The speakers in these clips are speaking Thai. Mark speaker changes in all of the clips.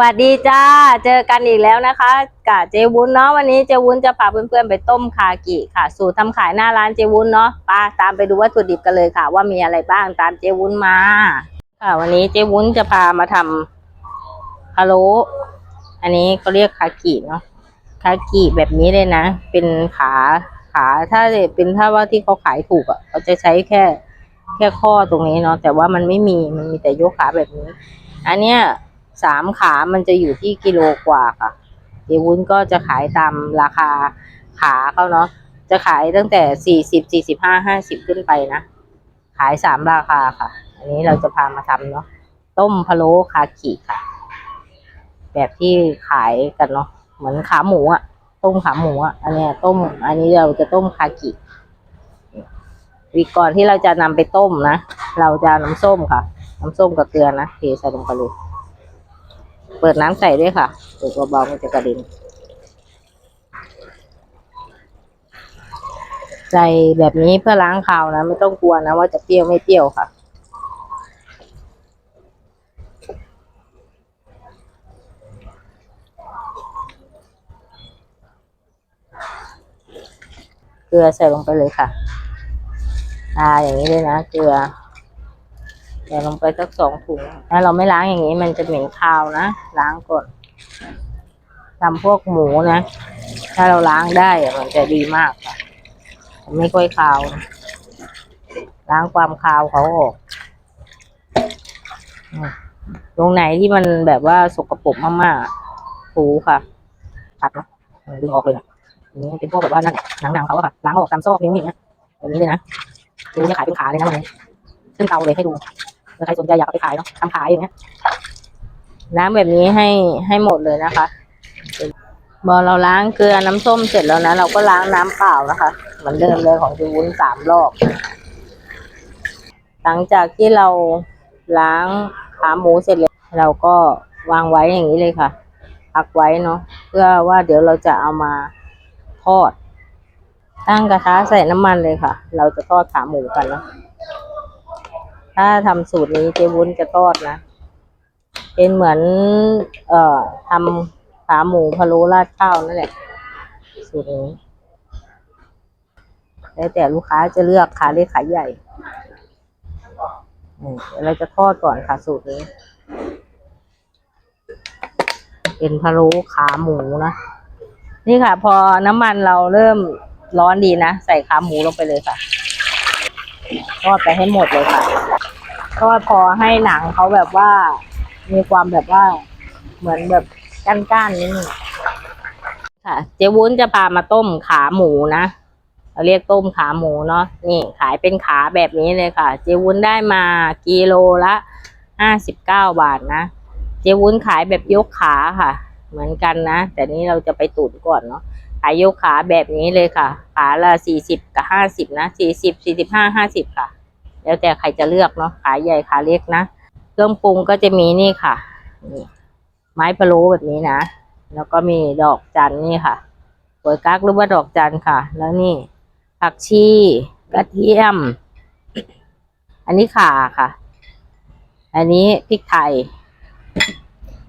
Speaker 1: วัสดีจ้า เจอกันอีกแล้วนะคะกับเจวุ้นเนาะวันนี้เจวุ้นจะพาเพื่อนๆไปต้มคากิค่ะ สูตรทำขายหน้าร้านเจวุ้นเนาะไปตามไปดูวัตถุดิบกันเลยค่ะ ว่ามีอะไรบ้างตามเจวุ้นมา ค่ะ วันนี้เจวุ้นจะพามาทำพะโล้อันนี้เขาเรียกคากิเนาะคากิแบบนี้เลยนะ เป็นขาขาถ้าเป็นถ้าว่าที่เขาขายถูกอะ่ะเขาจะใช้แค่แค่ข้อตรงนี้เนาะแต่ว่ามันไม่มีมันมีแต่ยกขาแบบนี้ อันเนี้ย สามขามันจะอยู่ที่กิโลกว่าค่ะเจวุ้นก็จะขายตามราคาขาเขาเนาะจะขายตั้งแต่สี่สิบสี่สิบห้าห้าสิบขึ้นไปนะ ขายสามราคาค่ะ อันนี้เราจะพามาทำเนาะต้มพะโล้คากิค่ะ แบบที่ขายกันเนาะเหมือนขาหมูอะต้มขาหมูอะอันนี้ต้ม อันนี้เราจะต้มคากิวิก่อนที่เราจะนำไปต้มนะเราจะน้ำส้มค่ะ น้ำส้มกับเกลือนะเทใส่ลงไปเลย เปิดน้ำใส่ด้วยค่ะเปิดเบาๆมันจะกระเด็นใส่แบบนี้เพื่อล้างคาวนะ ไม่ต้องกลัวนะว่าจะเปรี้ยวไม่เปรี้ยวค่ะ เกลือใส่ลงไปเลยค่ะตาอย่างนี้เลยนะ เกลือ ใส่ลงไปสักสองถุงถ้าเราไม่ล้างอย่างนี้มันจะเหม็นคาวนะล้างก่อนทำพวกหมูนะ ถ้าเราล้างได้มันจะดีมากค่ะไม่ค่อยคาว ล้างความคาวเขาออกตรงไหนที่มันแบบว่าสกปรกมากๆถูค่ะตัดเนะดึงออกเลยนะนี้เป็นพวกแบบว่านั่นหนังๆเขาอะค่ะล้างออกตามซอกนิ้วอย่างเงี้ยแบบนี้เลยนะดูจะขายเป็นขาเลยนะวันนี้ขึ้นเตาเลยให้ดู ใครสนใจอยากเอาไปขายเนาะทำขายอย่างเงี้ยล้าแบบนี้ให้ให้หมดเลยนะคะพอเราล้างเกลือน้ำส้มเสร็จแล้วนะ เราก็ล้างน้ำเปล่านะคะเหมือนเดิมเลยของจูวุ้นสามรอบ หลังจากที่เราล้างขาหมูเสร็จแล้วเราก็วางไว้อย่างนี้เลยค่ะพักไว้เนาะเพื่อว่าเดี๋ยวเราจะเอามาทอด ตั้งกระทะใส่น้ำมันเลยค่ะ เราจะทอดขาหมูกันเนาะ ถ้าทำสูตรนี้เจวุ้นจะทอดนะ เป็นเหมือน เอ่อทำขาหมูพะโล้ราดข้าวนั่นแหละ สูตรนี้แล้วแต่ลูกค้าจะเลือกขาเล็กขาใหญ่เดี๋ยวเราจะทอดก่อนค่ะสูตรนี้ เป็นพะโล้ขาหมูนะ นี่ค่ะ พอน้ำมันเราเริ่มร้อนดีนะ ใส่ขาหมูลงไปเลยค่ะ ทอดไปให้หมดเลยค่ะ ทอดพอให้หนังเขาแบบว่า มีความแบบว่า เหมือนแบบก้านๆนิดนึงค่ะ เจ๊วุ้นจะพามาต้มขาหมูนะเราเรียกต้มขาหมูเนาะนี่ขายเป็นขาแบบนี้เลยค่ะ เจ๊วุ้นได้มากิโลละห้าสิบเก้าบาทนะเจ๊วุ้นขายแบบยกขาค่ะ เหมือนกันนะ แต่นี้เราจะไปตุ๋นก่อนเนาะขายยกขาแบบนี้เลยค่ะ ขาละสี่สิบกับห้าสิบนะสี่สิบสี่สิบห้าห้าสิบค่ะ แล้วแต่ใครจะเลือกเนาะขาใหญ่ขาเล็กนะเครื่องปรุงก็จะมีนี่ค่ะนี่ไม้พะโล้แบบนี้นะ แล้วก็มีดอกจันนี่ค่ะหัวกักหรือว่าดอกจันค่ะ แล้วนี่ ผักชีกระเทียม อันนี้ข่าค่ะ อันนี้พริกไทย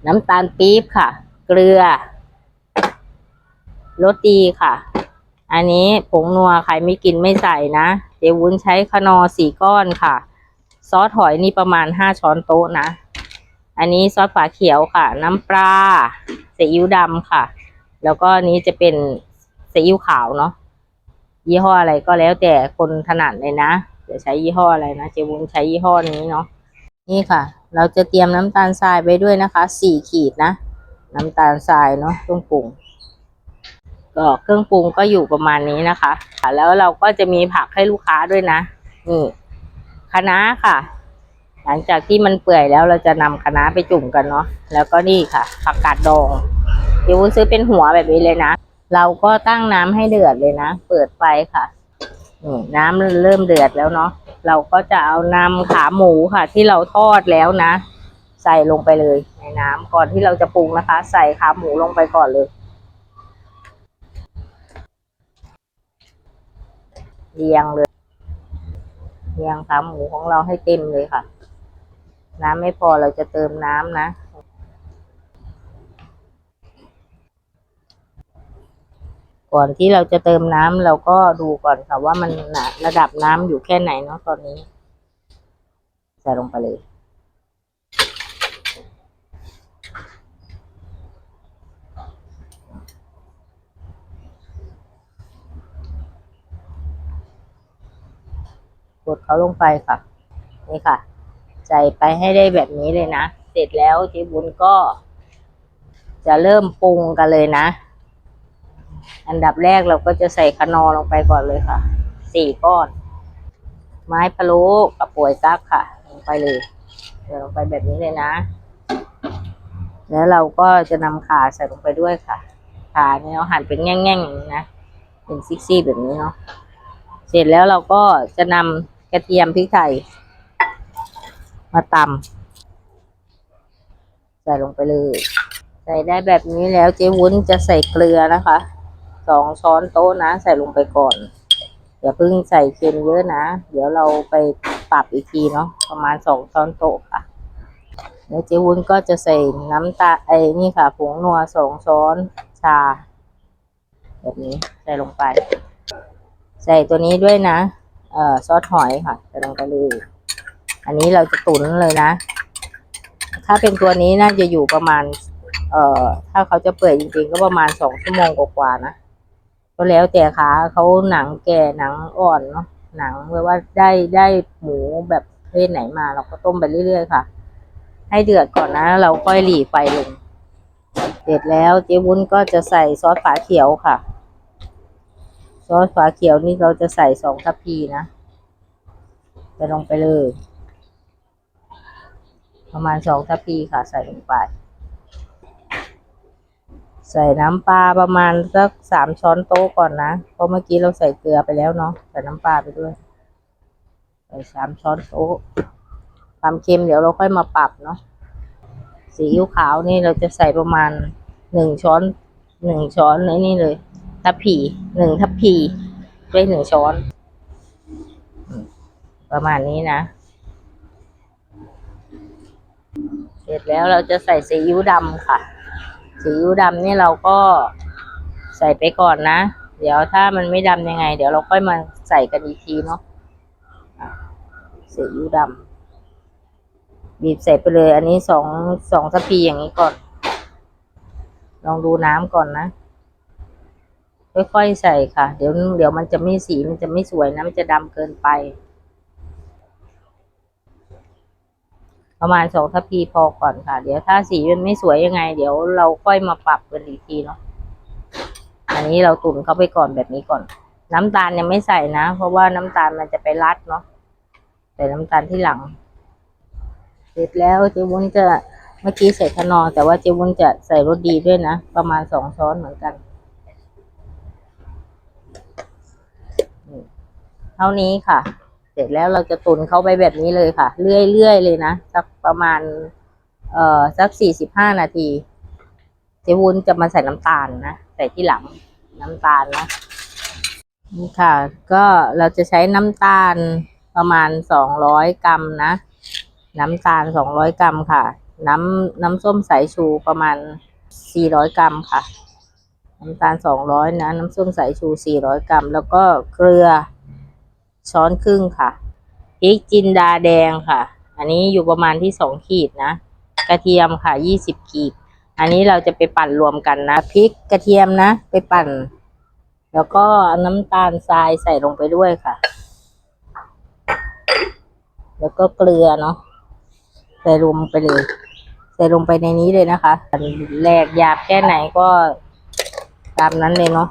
Speaker 1: น้ำตาลปี๊บค่ะ เกลือรสดีค่ะ อันนี้ผงนัวใครไม่กินไม่ใส่นะ เจวุ้นใช้ขนอสี่ก้อนค่ะ ซอสหอยนี่ประมาณห้าช้อนโต๊ะนะ อันนี้ซอสฝาเขียวค่ะ น้ำปลาซีอิ๊วดำค่ะ แล้วก็นี้จะเป็นซีอิ๊วขาวเนาะยี่ห้ออะไรก็แล้วแต่คนถนัดเลยนะจะใช้ยี่ห้ออะไรนะเจวุ้นใช้ยี่ห้อนี้เนาะนี่ค่ะ เราจะเตรียมน้ำตาลทรายไปด้วยนะคะสี่ขีดนะ น้ำตาลทรายเนาะเครื่องปรุง เครื่องปรุงก็อยู่ประมาณนี้นะคะแล้วเราก็จะมีผักให้ลูกค้าด้วยนะนี่คะน้าค่ะ หลังจากที่มันเปื่อยแล้วเราจะนำคะน้าไปจุ่มกันเนาะแล้วก็นี่ค่ะ ผักกาดดองเดี๋ยววุ้นซื้อเป็นหัวแบบนี้เลยนะเราก็ตั้งน้ำให้เดือดเลยนะเปิดไฟค่ะนี่น้ำเริ่มเดือดแล้วเนาะเราก็จะเอานำขาหมูค่ะ ที่เราทอดแล้วนะ ใส่ลงไปเลยในน้ำก่อนที่เราจะปรุงนะคะ ใส่ขาหมูลงไปก่อนเลย เรียงเลยเรียงขาหมูของเราให้เต็มเลยค่ะ น้ำไม่พอเราจะเติมน้ำนะก่อนที่เราจะเติมน้ำเราก็ดูก่อนค่ะว่ามันระดับน้ำอยู่แค่ไหนเนาะตอนนี้ ใส่ลงไปเลย กดเขาลงไปค่ะ นี่ค่ะ ใส่ไปให้ได้แบบนี้เลยนะ เสร็จแล้วเจ๊บุญก็ จะเริ่มปรุงกันเลยนะ อันดับแรกเราก็จะใส่คะนอลงไปก่อนเลยค่ะสี่ก้อน ไม้พะโล้กับป่วยกักค่ะ ลงไปเลยเดี๋ยวลงไปแบบนี้เลยนะ แล้วเราก็จะนำขาใส่ลงไปด้วยค่ะขาเนี่ยเราหั่นเป็นแง่งๆอย่างนี้นะเป็นซิกซี่แบบนี้เนาะเสร็จแล้วเราก็จะนำ กระเทียมพริกไทย มาตำใส่ลงไปเลย ใส่ได้แบบนี้แล้วเจ๊วุ้นจะใส่เกลือนะคะสองช้อนโต๊ะนะ ใส่ลงไปก่อนอย่าเพิ่งใส่เค็มเยอะนะ เดี๋ยวเราไปปรับอีกทีเนาะประมาณสองช้อนโต๊ะค่ะแล้วเจ๊วุ้นก็จะใส่น้ำตาลไอ้นี่ค่ะผงนัวสองช้อนชา แบบนี้ใส่ลงไป ใส่ตัวนี้ด้วยนะ เอ่อซอสหอยค่ะใส่ลงไปเลยอันนี้เราจะตุ๋นเลยนะ ถ้าเป็นตัวนี้น่าจะอยู่ประมาณ เอ่อ ถ้าเขาจะเปื่อยจริงๆ ก็ประมาณสองชั่วโมงกว่าๆนะก็แล้วแต่ขาเขาหนังแก่หนังอ่อนเนาะหนังแปลว่าได้ได้หมูแบบเพศไหนมา เราก็ต้มไปเรื่อยๆค่ะ ให้เดือดก่อนนะ เราค่อยหลีไฟลง เสร็จแล้วเจ๊วุ้นก็จะใส่ซอสฝาเขียวค่ะ ซอสฝาเขียวนี่เราจะใส่สองทัพพีนะใส่ลงไปเลย ประมาณสองทัพพีค่ะใส่ลงไป ใส่น้ำปลาประมาณสักสามช้อนโต๊ะก่อนนะเพราะเมื่อกี้เราใส่เกลือไปแล้วเนาะใส่น้ำปลาไปด้วยใส่สามช้อนโต๊ะความเค็มเดี๋ยวเราค่อยมาปรับเนาะซีอิ๊วขาวนี่เราจะใส่ประมาณหนึ่งช้อนหนึ่งช้อนในนี่เลย ทัพพีหนึ่งทัพพีด้วยหนึ่งช้อน ประมาณนี้นะ เสร็จแล้วเราจะใส่ซีอิ๊วดำค่ะซีอิ๊วดำนี่เราก็ใส่ไปก่อนนะ เดี๋ยวถ้ามันไม่ดำยังไง เดี๋ยวเราค่อยมาใส่กันอีกทีเนาะอะซีอิ๊วดำบีบใส่ไปเลย อันนี้สองสองทัพพีอย่างนี้ก่อน ลองดูน้ำก่อนนะ ค่อยๆใส่ค่ะ เดี๋ยวเดี๋ยวมันจะไม่สีมันจะไม่สวยนะ มันจะดำเกินไป ประมาณสองทัพพีพอก่อนค่ะ เดี๋ยวถ้าสีมันไม่สวยยังไง เดี๋ยวเราค่อยมาปรับกันอีกทีเนาะอันนี้เราตุนเข้าไปก่อนแบบนี้ก่อน น้ำตาลยังไม่ใส่นะ เพราะว่าน้ำตาลมันจะไปรัดเนาะใส่น้ำตาลที่หลัง เสร็จแล้วเจ๊วุ้นจะเมื่อกี้ใส่ขนอแต่ว่าเจ๊วุ้นจะใส่รสดีด้วยนะ ประมาณสองช้อนเหมือนกัน เท่านี้ค่ะ เสร็จแล้วเราจะตุนเข้าไปแบบนี้เลยค่ะ เรื่อยๆเลยนะสักประมาณ เอ่อสักสี่สิบห้านาทีเจวุ้นจะมาใส่น้ำตาลนะใส่ที่หลังน้ำตาลนะนี่ค่ะ ก็เราจะใช้น้ำตาลประมาณสองร้อยกรัมนะ น้ำตาลสองร้อยกรัมค่ะ น้ำน้ำส้มสายชูประมาณสี่ร้อยกรัมค่ะ น้ำตาลสองร้อยนะ น้ำส้มสายชูสี่ร้อยกรัม แล้วก็เกลือ ช้อนครึ่งค่ะพริกจินดาแดงค่ะ อันนี้อยู่ประมาณที่สองขีดนะ กระเทียมค่ะยี่สิบขีด อันนี้เราจะไปปั่นรวมกันนะพริกกระเทียมนะ ไปปั่น แล้วก็น้ำตาลทรายใส่ลงไปด้วยค่ะ แล้วก็เกลือเนาะใส่รวมไปเลย ใส่ลงไปในนี้เลยนะคะแหลกหยาบแค่ไหนก็ตามนั้นเลยเนาะ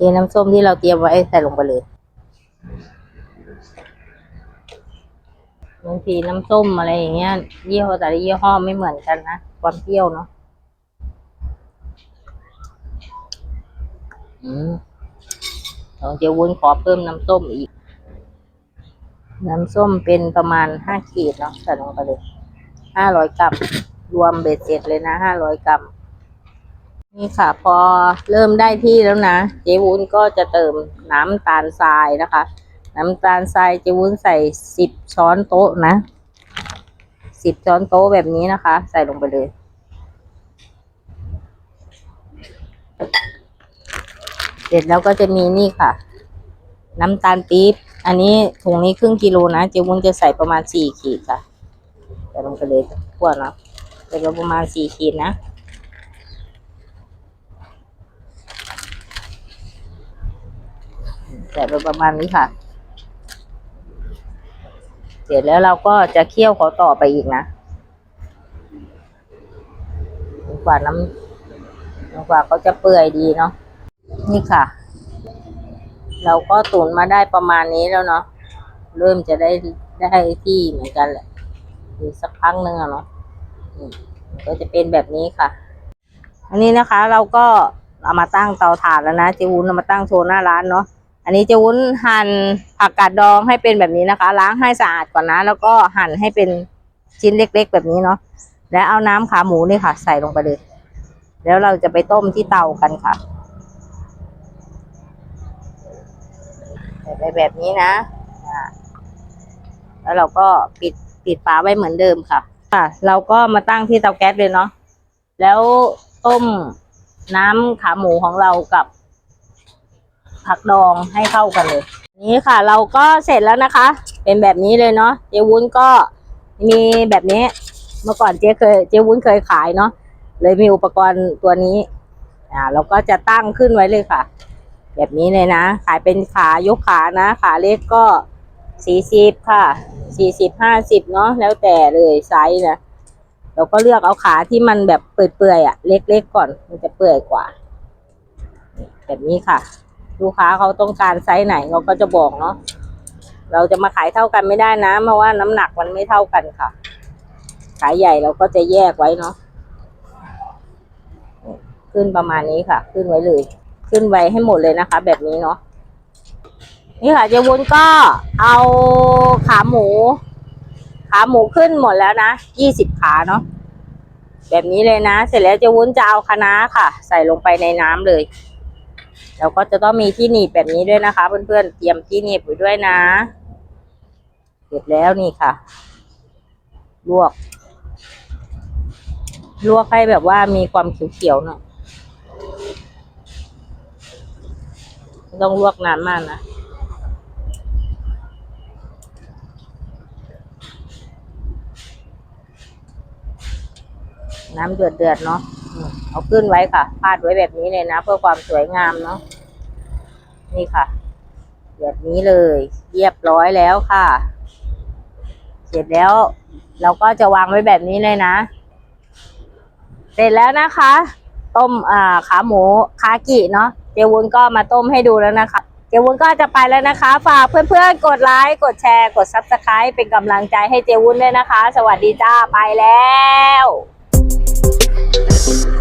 Speaker 1: เทน้ำส้มที่เราเตรียมไว้ใส่ลงไปเลยบางทีน้ำส้มอะไรอย่างเงี้ยยี่ห้อแต่ละยี่ห้อไม่เหมือนกันนะความเปรี้ยวเนาะอืมเราจะวุ้นขอเพิ่มน้ำส้มอีก น้ำส้มเป็นประมาณห้าขีดเนาะใส่ลงไปเลยห้าร้อยกรัมรวมเบ็ดเสร็จเลยนะห้าร้อยกรัม นี่ค่ะ พอเริ่มได้ที่แล้วนะ เจวุ้นก็จะเติมน้ำตาลทรายนะคะ น้ำตาลทรายเจวุ้นใส่สิบช้อนโต๊ะนะสิบช้อนโต๊ะแบบนี้นะคะ ใส่ลงไปเลยเสร็จแล้วก็จะมีนี่ค่ะ น้ำตาลปี๊บอันนี้ถุงนี้ครึ่งกิโลนะเจวุ้นจะใส่ประมาณสี่ขีดค่ะใส่ลงไปเลยทั่วนะใส่ประมาณสี่ขีดนะ ใส่ไปประมาณนี้ค่ะ เสร็จแล้วเราก็จะเคี่ยวเขาต่อไปอีกนะกว่าน้ำกว่าเขาจะเปื่อยดีเนาะนี่ค่ะ เราก็ตุ๋นมาได้ประมาณนี้แล้วเนาะเริ่มจะได้ได้ที่เหมือนกันแหละอีกสักพักหนึ่งอะเนาะก็จะเป็นแบบนี้ค่ะ อันนี้นะคะเราก็เอามาตั้งเตาถ่านแล้วนะเจวุ้นเอามาตั้งโชว์หน้าร้านเนาะ อันนี้เจวุ้นหั่นผักกาดดองให้เป็นแบบนี้นะคะ ล้างให้สะอาดก่อนนะ แล้วก็หั่นให้เป็นชิ้นเล็ก ๆ แบบนี้เนาะแล้วเอาน้ำขาหมูนี่ค่ะ ใส่ลงไปเลย แล้วเราจะไปต้มที่เตากันค่ะใส่ไปแบบนี้นะแล้วเราก็ปิดปิดฝาไว้เหมือนเดิมค่ะค่ะ เราก็มาตั้งที่เตาแก๊สเลยเนาะแล้วต้มน้ำขาหมูของเรากับ ผักดองให้เข้ากันเลย นี่ค่ะ เราก็เสร็จแล้วนะคะ เป็นแบบนี้เลยเนาะเจวุ้นก็มีแบบนี้ เมื่อก่อนเจ๊เคยเจวุ้นเคยขายเนาะเลยมีอุปกรณ์ตัวนี้ อ่า เราก็จะตั้งขึ้นไว้เลยค่ะ แบบนี้เลยนะ ขายเป็นขายกขานะ ขาเล็กก็สี่สิบค่ะสี่สิบห้าสิบเนาะแล้วแต่เลยไซส์นะเราก็เลือกเอาขาที่มันแบบเปื่อยๆอะ เล็กๆก่อน มันจะเปื่อยกว่า แบบนี้ค่ะ ลูกค้าเขาต้องการไซส์ไหนเราก็จะบอกเนาะเราจะมาขายเท่ากันไม่ได้นะเพราะว่าน้ำหนักมันไม่เท่ากันค่ะ ขายใหญ่เราก็จะแยกไว้เนาะขึ้นประมาณนี้ค่ะ ขึ้นไว้เลย ขึ้นไว้ให้หมดเลยนะคะ แบบนี้เนาะนี่ค่ะเจวุ้นก็เอาขาหมู ขาหมูขึ้นหมดแล้วนะยี่สิบขาเนาะแบบนี้เลยนะ เสร็จแล้วเจวุ้นจะเอาคะน้าค่ะ ใส่ลงไปในน้ำเลย แล้วก็จะต้องมีที่หนีบแบบนี้ด้วยนะคะ เพื่อนๆ เตรียมที่หนีบไว้ด้วยนะ เสร็จแล้วนี่ค่ะ ลวก ลวกให้แบบว่ามีความเขียวๆหน่อยต้องลวกนานมากนะน้ำเดือดเดือดๆเนาะ เอาขึ้นไว้ค่ะพาดไว้แบบนี้เลยนะ เพื่อความสวยงามเนาะนี่ค่ะ แบบนี้เลยเรียบร้อยแล้วค่ะ เสร็จแล้ว เราก็จะวางไว้แบบนี้เลยนะ เสร็จแล้วนะคะ ต้มอ่าขาหมูคากิเนาะเจวุ้นก็มาต้มให้ดูแล้วนะคะเจวุ้นก็จะไปแล้วนะคะ ฝากเพื่อนๆ กดไลค์ กดแชร์ กดซับสไคร b ์เป็นกำลังใจให้เจวุ้นด้วยนะคะ สวัสดีจ้า ไปแล้ว Thank you.